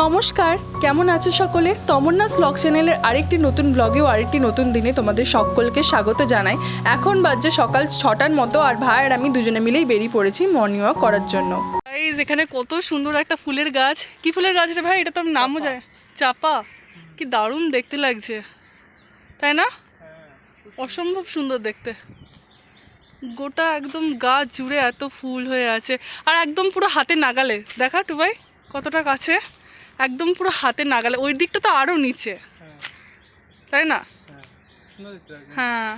নমস্কার কেমন আছো সকলে? তমন্নাস ব্লগ চ্যানেলের আরেকটি নতুন ব্লগেও আরেকটি নতুন দিনে তোমাদের সকলকে স্বাগত জানাই। এখন বাজে সকাল ছটার মতো আর ভাই আর আমি দুজনে মিলেই বেরিয়ে পড়েছি মর্নিং ওয়াক করার জন্য। এই যেখানে কত সুন্দর একটা ফুলের গাছ। কি ফুলের গাছ রে ভাই? এটা তো নামও যায় চাপা। কি দারুণ দেখতে লাগছে। তাই না? অসম্ভব সুন্দর দেখতে। গোটা একদম গাছ জুড়ে এত ফুল হয়ে আছে। আর একদম পুরো হাতে নাগালে। দেখা টু ভাই কতটা কাছে? একদম পুরো হাতে নাগালে ওই দিকটা তো আরও নিচে। তাই না? হ্যাঁ।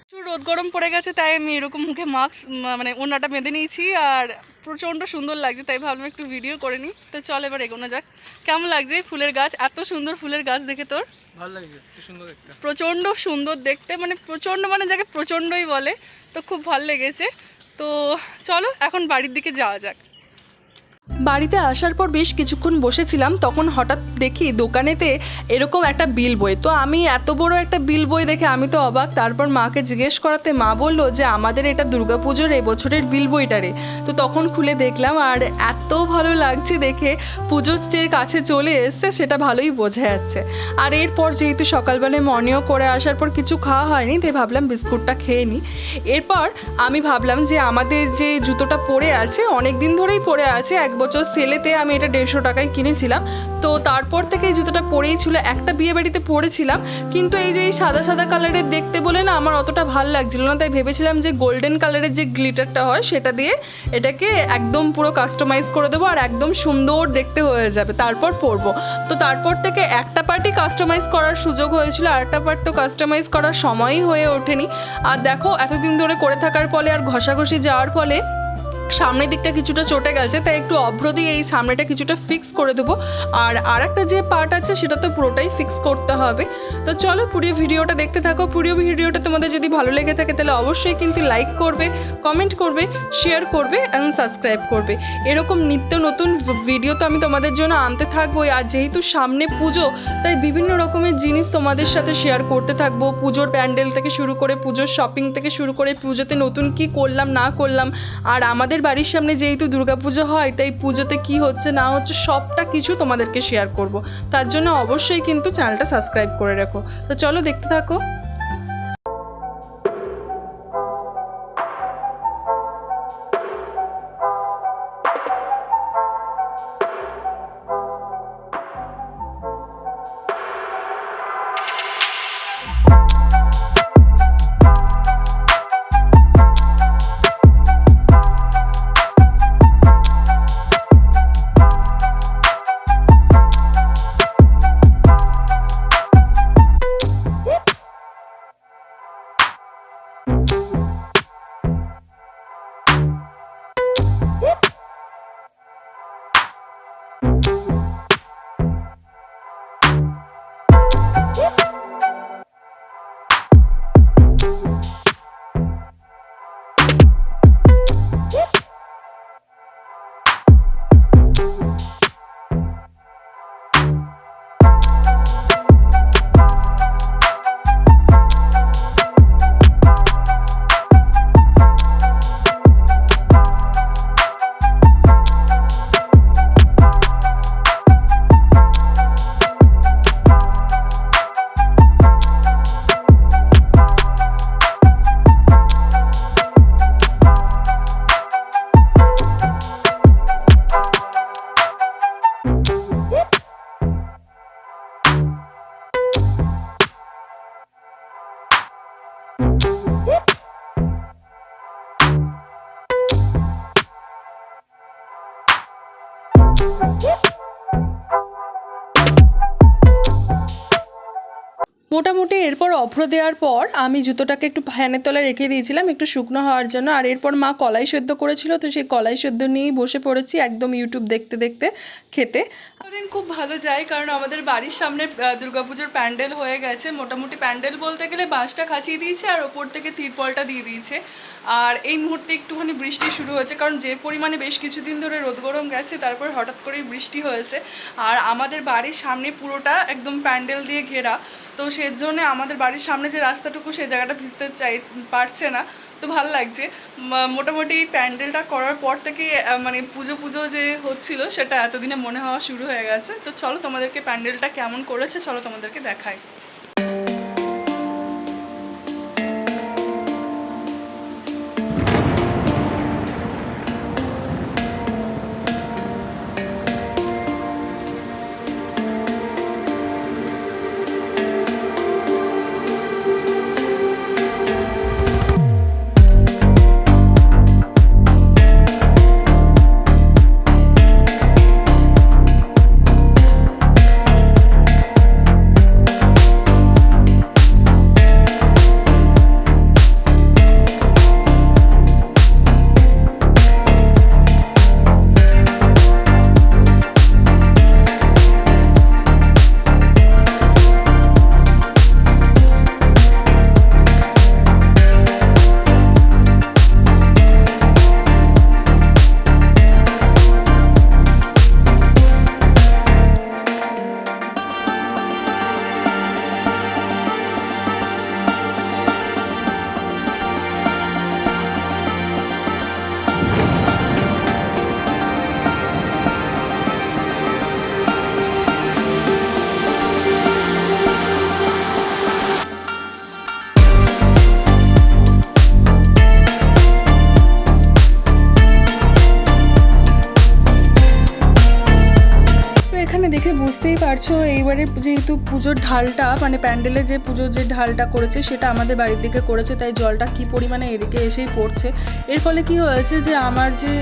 প্রচুর রোদ গরম পড়ে গেছে তাই আমি এরকম মুখে মাস্ক মানে ওনাটা বেঁধে নিয়েছি আর প্রচণ্ড সুন্দর লাগছে তাই ভাবলাম একটু ভিডিও করে নিই তো চল এবার এগোনো যাক। কেমন লাগছে এই ফুলের গাছ? এত সুন্দর ফুলের গাছ দেখে তোর। ভালো লাগছে সুন্দর একটা। প্রচণ্ড সুন্দর দেখতে মানে প্রচণ্ড মানে যাকে প্রচণ্ডই বলে তো খুব ভালো লেগেছে। তো চলো এখন বাড়ির দিকে যাওয়া যাক। বাড়িতে আসার পর বেশ কিছুক্ষণ বসেছিলাম, তখন হঠাৎ দেখি দোকানেতে এরকম একটা বিল বই। তো আমি এত বড় একটা বিল বই দেখে আমি তো অবাক। তারপর মাকে জিজ্ঞেস করাতে মা বলল যে, আমাদের এটা দুর্গাপুজোর এবছরের বিল বইটা রে। তো তখন খুলে দেখলাম, আর এত ভালো লাগছে দেখে। পুজোর যে কাছে চলে এসছে, সেটা ভালোই বোঝা যাচ্ছে। আর এরপর যেহেতু সকালবেলায় মর্নিংও করে আসার পর কিছু খাওয়া হয়নি, তাই ভাবলাম বিস্কুটটা খেয়ে নিই এরপর আমি ভাবলাম যে, আমাদের যে জুতোটা পরে আছে অনেক দিন ধরেই পরে আছে, এক বছর সেলেতে আমি এটা দেড়শো টাকায় কিনেছিলাম। তো তারপর থেকে এই জুতোটা পরেই ছিল, একটা বিয়ে বাড়িতে পরেছিলাম। কিন্তু এই যে এই সাদা সাদা কালারের দেখতে বলে না আমার অতটা ভালো লাগছিল না, তাই ভেবেছিলাম যে গোল্ডেন কালারের যে গ্লিটারটা হয় সেটা দিয়ে এটাকে একদম পুরো কাস্টমাইজ করে দেবো আর একদম সুন্দর দেখতে হয়ে যাবে। তারপর পরবো। তো তারপর থেকে একটা পার্টি কাস্টমাইজ করার সুযোগ হয়েছিল, আর একটা পার্ট তো কাস্টমাইজ করার সময়ই হয়ে ওঠেনি। আর দেখো, এতদিন ধরে করে থাকার ফলে আর ঘষাঘষি যাওয়ার ফলে সামনের দিকটা কিছুটা চটে গেছে, তাই একটু অভ্র দিয়ে এই সামনেটা কিছুটা ফিক্স করে দেবো। আর আরেকটা যে পার্ট আছে, সেটা তো পুরোটাই ফিক্স করতে হবে। তো চলো পুরো ভিডিওটা দেখতে থাকো। পুরো ভিডিওটা তোমাদের যদি ভালো লেগে থাকে, তাহলে অবশ্যই কিন্তু লাইক করবে কমেন্ট করবে শেয়ার করবে এবং সাবস্ক্রাইব করবে। এরকম নিত্য নতুন ভিডিও তো আমি তোমাদের জন্য আনতে থাকবোই। আর যেহেতু সামনে পুজো, তাই বিভিন্ন রকমের জিনিস তোমাদের সাথে শেয়ার করতে থাকব। পুজোর প্যান্ডেল থেকে শুরু করে, পুজোর শপিং থেকে শুরু করে, পুজোতে নতুন কি করলাম, না করলাম। আর আমাদের বাড়ির সামনে যেহেতু দুর্গাপুজো হয়, তাই পুজোতে কি হচ্ছে, না হচ্ছে, সবটা কিছু তোমাদেরকে শেয়ার করব। তার জন্য অবশ্যই কিন্তু চ্যানেলটা সাবস্ক্রাইব করে রাখো। তো চলো দেখতে থাকো। মোটামুটি এরপর অভ্র দেওয়ার পর আমি জুতোটাকে একটু ফ্যানের তলায় রেখে দিয়েছিলাম, একটু শুকনো হওয়ার জন্য। আর এরপর মা কলাই সেদ্ধ করেছিল, তো সেই কলাই সেদ্ধ নিয়েই বসে পড়েছি একদম ইউটিউব দেখতে দেখতে খেতে। দিন খুব ভালো যায়, কারণ আমাদের বাড়ির সামনে দুর্গাপুজোর প্যান্ডেল হয়ে গেছে। মোটামুটি প্যান্ডেল বলতে গেলে বাঁশটা খাঁচিয়ে দিয়েছে আর ওপর থেকে তিরপলটা দিয়ে দিয়েছে। আর এই মুহূর্তে একটুখানি বৃষ্টি শুরু হয়েছে, কারণ যে পরিমাণে বেশ কিছুদিন ধরে রোদ গরম গেছে, তারপর হঠাৎ করেই বৃষ্টি হয়েছে। আর আমাদের বাড়ির সামনে পুরোটা একদম প্যান্ডেল দিয়ে ঘেরা, তো সেই এর জন্য আমাদের বাড়ির সামনে যে রাস্তাটুকু, সেই জায়গাটা ভিজতে চাই, পারছে না। তো ভালো লাগছে। মোটামুটি প্যান্ডেলটা করার পর থেকে মানে পুজো পুজো যে হচ্ছিল, সেটা এতদিনে মনে হওয়া শুরু হয়ে গেছে। তো চলো তোমাদেরকে প্যান্ডেলটা কেমন করেছে, চলো তোমাদেরকে দেখাই। পারছ এইবারে যেহেতু পুজোর ঢালটা মানে প্যান্ডেলে যে পুজোর যে ঢালটা করেছে, সেটা আমাদের বাড়ির দিকে করেছে, তাই জলটা কি পরিমাণে এদিকে এসেই পড়ছে। এর ফলে কি হয়েছে যে, আমার যে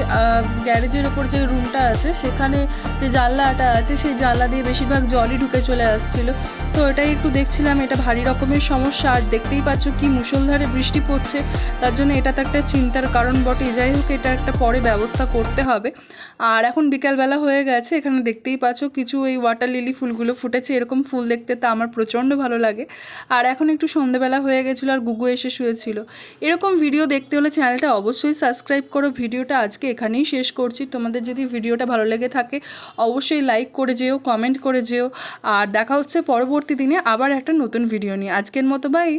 গ্যারেজের ওপর যে রুমটা আছে, সেখানে যে জানলাটা আছে, সেই জানলা দিয়ে বেশিরভাগ জলই ঢুকে চলে আসছিল। তো এটাই একটু দেখছিলাম, এটা ভারী রকমের সমস্যা। আর দেখতেই পাচ্ছ কি মুষলধারে বৃষ্টি পড়ছে, তার জন্য এটা তো একটা চিন্তার কারণ বটে। যাই হোক, এটা একটা পরে ব্যবস্থা করতে হবে। আর এখন বিকালবেলা হয়ে গেছে, এখানে দেখতেই পাচ্ছ কিছু এই ওয়াটার লিলি ফুলগুলো ফুটেছে। এরকম ফুল দেখতে তো আমার প্রচণ্ড ভালো লাগে। আর এখন একটু সন্ধেবেলা হয়ে গেছিল, আর গুগু এসে শুয়েছিল। এরকম ভিডিও দেখতে হলে চ্যানেলটা অবশ্যই সাবস্ক্রাইব করো। ভিডিওটা আজকে এখানেই শেষ করছি। তোমাদের যদি ভিডিওটা ভালো লেগে থাকে, অবশ্যই লাইক করে যেও কমেন্ট করে যেও। আর দেখা হচ্ছে পরবর্তী দিনে আবার একটা নতুন ভিডিও নিয়ে। আজকের মতো বাই